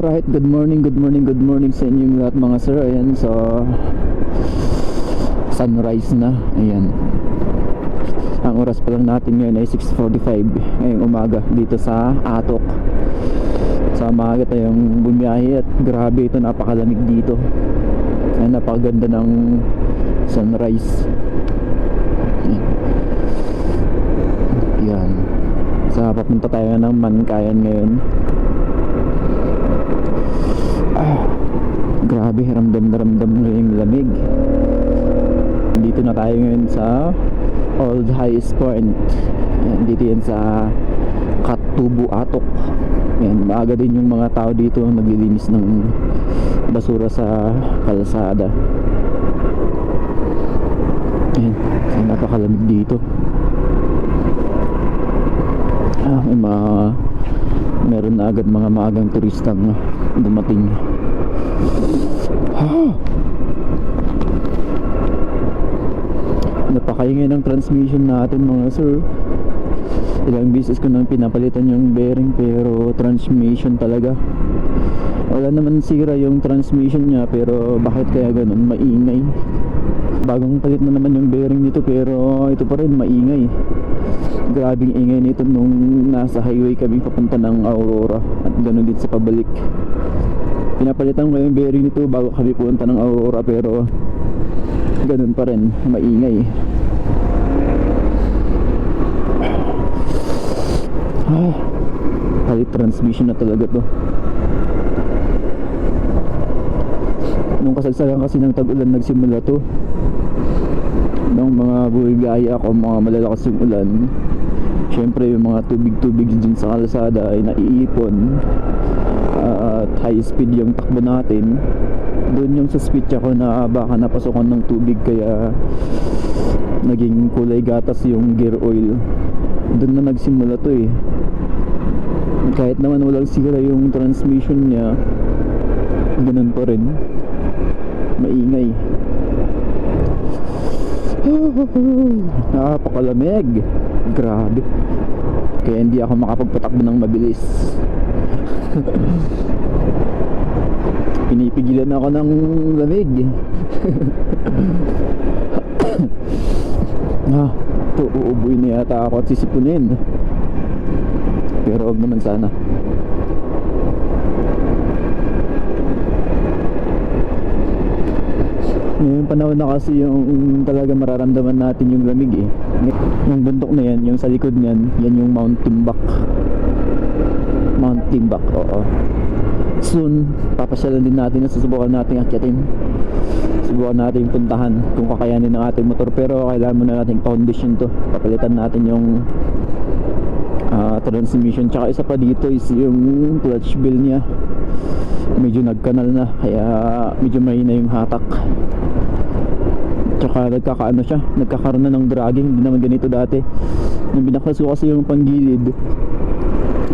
Alright, good morning, good morning, good morning sa inyong lahat mga sir. Ayan, so sunrise na. Ayan. Ang oras pa lang natin ngayon ay 6.45 ngayong umaga dito sa Atok. Sa umaga tayong bumiyahe at grabe ito, napakalamig dito. Ayan, napakaganda ng sunrise. Ayan. Yan. Sa papunta tayo ng Mankayan ngayon. Grabe, ramdam na ramdam ko yung lamig. Dito na tayo ngayon sa Old Highest Point. Yan, dito yan sa Katubu Atok. Yan, maaga din yung mga tao dito naglilinis ng basura sa kalsada. Yan, napakalamig dito. Ah, may mga meron na agad mga maagang turistang dumating. Napakaingay ng transmission natin mga sir. Ilang beses ko nang pinapalitan yung bearing pero transmission talaga. Wala naman sira yung transmission niya pero bakit kaya ganun? Maingay. Bagong palit na naman yung bearing nito pero ito pa rin maingay. Grabing ingay nito nung nasa highway kami papunta ng Aurora at ganoon din sa pabalik. Pinapalitan ko yung bearing nito bago kami punta ng Aurora pero ganun pa rin, maingay. Ah, palit transmission na talaga to. Nung kasagsagan kasi ng tag-ulan nagsimula to. Nung mga buhigaya ako, mga malalakas yung ulan, syempre yung mga tubig-tubig dun sa kalsada ay naiipon Ah, at high speed yung takbo natin. Doon yung sa speech ako na baka napasokan ng tubig kaya naging kulay gatas yung gear oil. Doon na nagsimula to eh. Kahit naman walang sira yung transmission niya ganun pa rin. Maingay. Napakalamig. Grabe. Kaya hindi ako makapagpatakbo ng mabilis pinipigilan ako ng lamig. Ah to uuboy na yata ako at sisipunin. Pero wag naman sana. Ngayong panahon na kasi yung talaga mararamdaman natin yung lamig eh. Yung bundok na yan, yung sa likod niyan yan yung Mount Timbak Timbak, oo. Soon papasyalan din natin at susubukan natin akyatin. Subukan natin puntahan kung kakayanin ng ating motor pero kailangan muna natin condition to. Papalitan natin yung ah, transmission. Tsaka isa pa dito is yung clutch bill niya. Medyo nagkanal na kaya medyo mahina yung hatak. Tsaka nagkakaano siya nagkakaroon na ng dragging. Hindi naman ganito dati. Nung binaklas ko kasi yung panggilid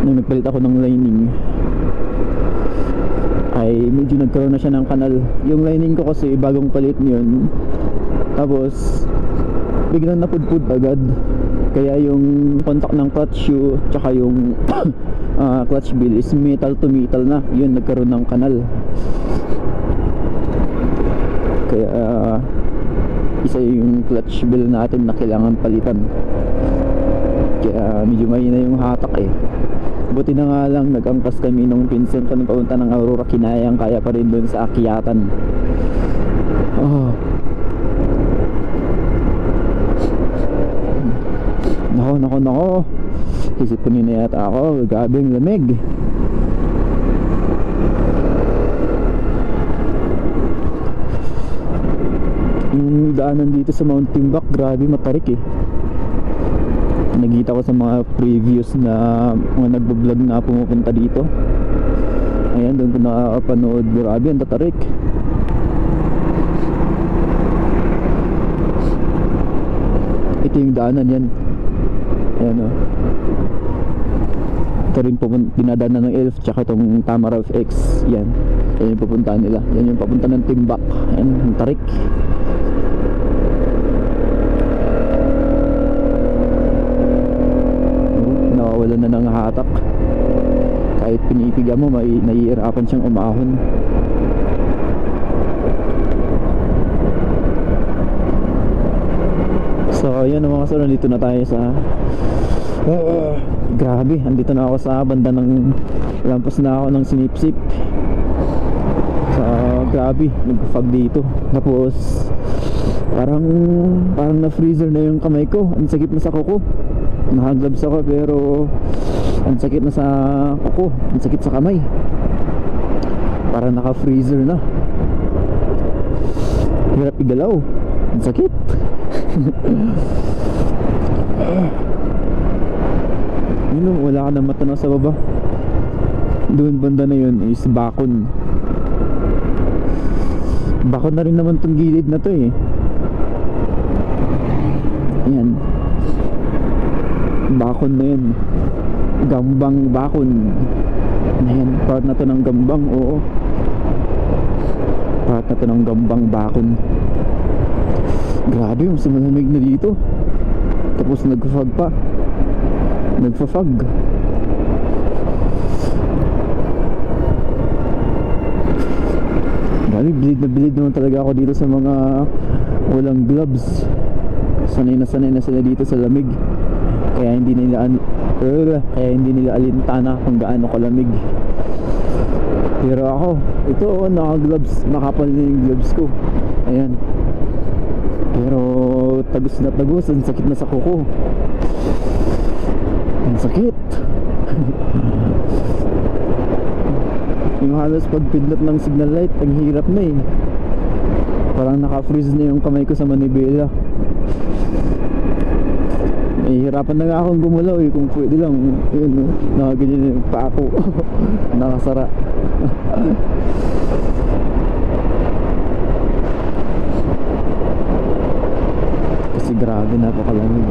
nung nagpalit ako ng lining ay medyo nagkaroon na siya ng kanal. Yung lining ko kasi bagong palit yun. Tapos biglang napudpud agad. Kaya yung contact ng clutch shoe tsaka yung ah, clutch bill is metal to metal na. Yun nagkaroon ng kanal. Kaya ah, isa yung clutch bill natin na kailangan palitan medyo mahina yung hatak eh. Buti na nga lang nag-angkas kami nung pinsan ko nung papunta ng Aurora kinayang kaya pa rin dun sa akyatan. Oh. nako nako nako. Isipin na yata ako gabing lamig. Yung daanan dito sa Mount Timbak grabe matarik eh nakita ko sa mga previous na mga nagbo-vlog na pumupunta dito. Ayan doon ko nakapanood grabe ang tatarik. Ito yung daanan yan. Ayan o ito rin pupun- ng ELF tsaka itong Tamara of X. Yan yan yung pupuntahan nila. Yan yung papunta ng Timbak ayan ang tarik na ng kahit pinipiga mo, may nahihirapan siyang umahon. So, ayun mga sir, nandito na tayo sa Ah, grabe, andito na ako sa banda ng lampas na ako ng sinipsip. So, grabe, nag-fog dito. Tapos, parang, parang na-freezer na yung kamay ko. Ang sakit na sa kuko. Nakagloves ako pero ang sakit na sa kuko. Ang sakit sa kamay. Parang naka-freezer na. Hirap igalaw. Ang sakit. Yun o, wala ka na matanaw sa baba. Doon banda na yun is bakon. Bakon na rin naman tong gilid na to eh. Ayan. Bakon na yun. Gambang bakon. Ayan, part na to ng gambang, oo. Part na to ng gambang bakon. Grabe, mas malamig na dito. Tapos nag-fog pa. Nagfa-fog. Grabe, bilid na bilid naman talaga ako dito sa mga walang gloves. Sanay na sanay na sila dito sa lamig. Kaya hindi nila uh, kaya hindi nila alintana kung gaano kalamig. Pero ako, ito oh, naka-gloves, makapal na yung gloves ko. Ayan. Pero tagos na tagos, ang sakit na sa kuko. Ang sakit. yung halos pagpindot ng signal light, ang hirap na eh. Parang naka-freeze na yung kamay ko sa manibela. Nahihirapan na nga akong gumalaw eh, kung pwede lang. Yun, nakaganyan yung paa. Nakasara. Kasi grabe napakalamig.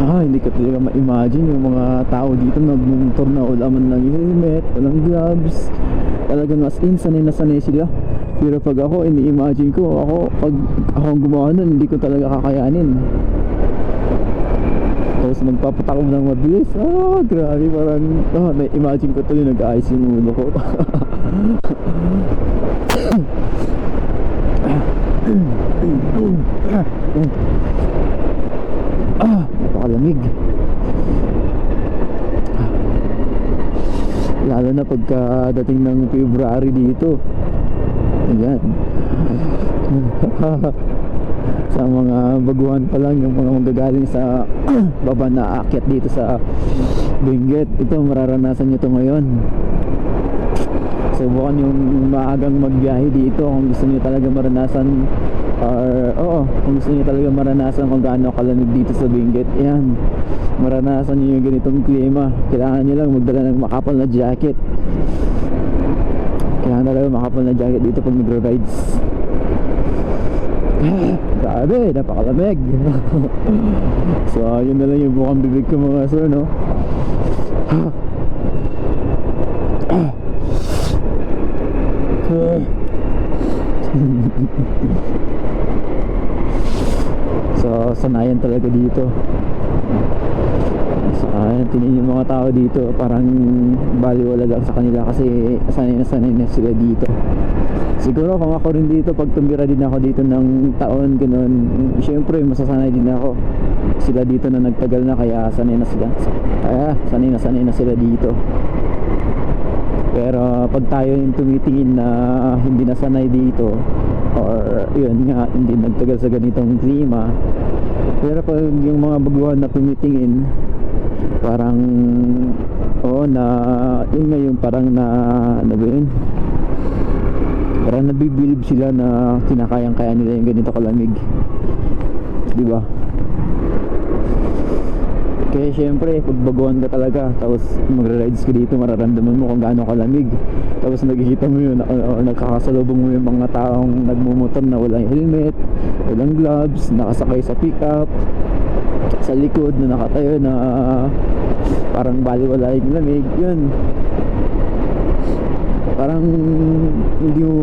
Ah, hindi ko talaga ma-imagine yung mga tao dito nagmumotor na ulaman ng helmet, walang gloves. Talagang as in, sanay na sanay sila. Pero pag ako, ini-imagine ko, ako, pag ako ang gumawa nun, hindi ko talaga kakayanin. Tapos magpapatakbo ng mabilis. Ah, grabe, parang, ah, na-imagine ko tuloy nag-ayos yung ulo ko. ah, napakalamig. Lalo na pagka dating ng February dito. Ayan. sa mga baguhan pa lang yung mga magagaling sa baba na aakyat dito sa Benguet. Ito mararanasan nyo to ngayon. Subukan yung maagang magbiyahe dito kung gusto niyo talaga maranasan or oo, kung gusto niyo talaga maranasan kung gaano kalamig dito sa Benguet. Ayan. Maranasan niyo yung ganitong klima. Kailangan niyo lang magdala ng makapal na jacket. Kailangan talaga makapal na jacket dito pag nagro-rides. Grabe, napakalamig. so, yun na lang yung bukang bibig ko mga sir, no? so, sanayan talaga dito. So, ayun, tingin yung mga tao dito, parang baliwala lang sa kanila kasi sanay na sanay na sila dito. Siguro kung ako rin dito, pag tumira din ako dito ng taon, ganun, syempre masasanay din ako. Sila dito na nagtagal na, kaya sanay na sila. Kaya sanay na sanay na sila dito. Pero pag tayo yung tumitingin na hindi nasanay dito, or yun nga, hindi nagtagal sa ganitong klima, pero pag yung mga baguhan na tumitingin, parang, oo na, yun nga yung parang na, ano ba yun? Parang nabibilib sila na kinakayang-kaya nila yung ganito kalamig. Di ba? Kaya syempre, pag baguhan ka talaga, tapos magra-rides ka dito, mararamdaman mo kung gaano kalamig. Tapos nakikita mo yun, or nagkakasalubong mo yung mga taong nagmumotor na walang helmet, walang gloves, nakasakay sa pickup, sa likod na nakatayo na parang baliwala yung lamig, yun. parang hindi mo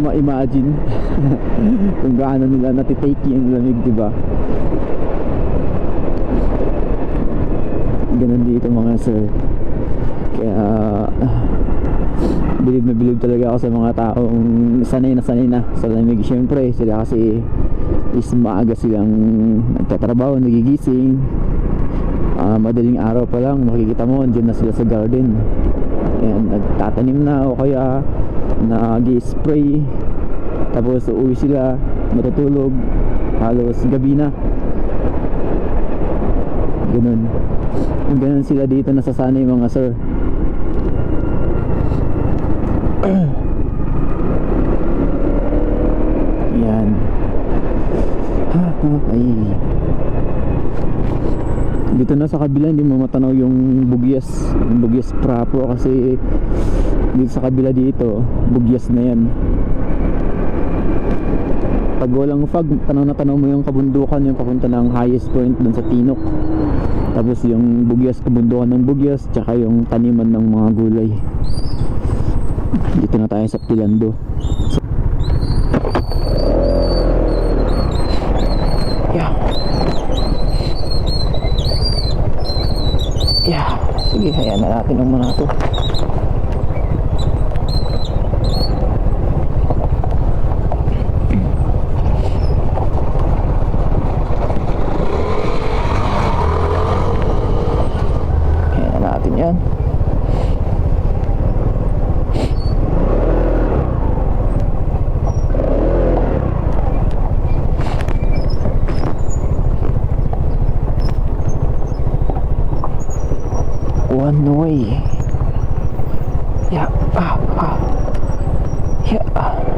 ma-imagine kung gaano nila natitake yung lamig, di ba? Ganun dito mga sir. Kaya bilib na bilib talaga ako sa mga taong sanay na sanay na sa lamig. Siyempre, sila kasi is maaga silang nagtatrabaho, nagigising. Ah, madaling araw pa lang, makikita mo, andyan na sila sa garden. Ayan, nagtatanim na o kaya nag-spray. Tapos uuwi sila, matutulog. Halos gabi na. Ganun. Ganun sila dito nasasanay mga sir. Yan. Ay. Dito na sa kabila hindi mo matanaw yung bugyas, yung bugyas proper kasi dito sa kabila dito, bugyas na yan. Pag walang fog, tanaw na tanaw mo yung kabundukan yung papunta ng highest point dun sa Tinok. Tapos yung bugyas, kabundukan ng bugyas, tsaka yung taniman ng mga gulay. Dito na tayo sa Pilando. Yeah. Yeah. Sige, hayaan na natin ang mga to. Hayaan na natin yan. One way. Yeah. Ah, ah. Yeah. Ah.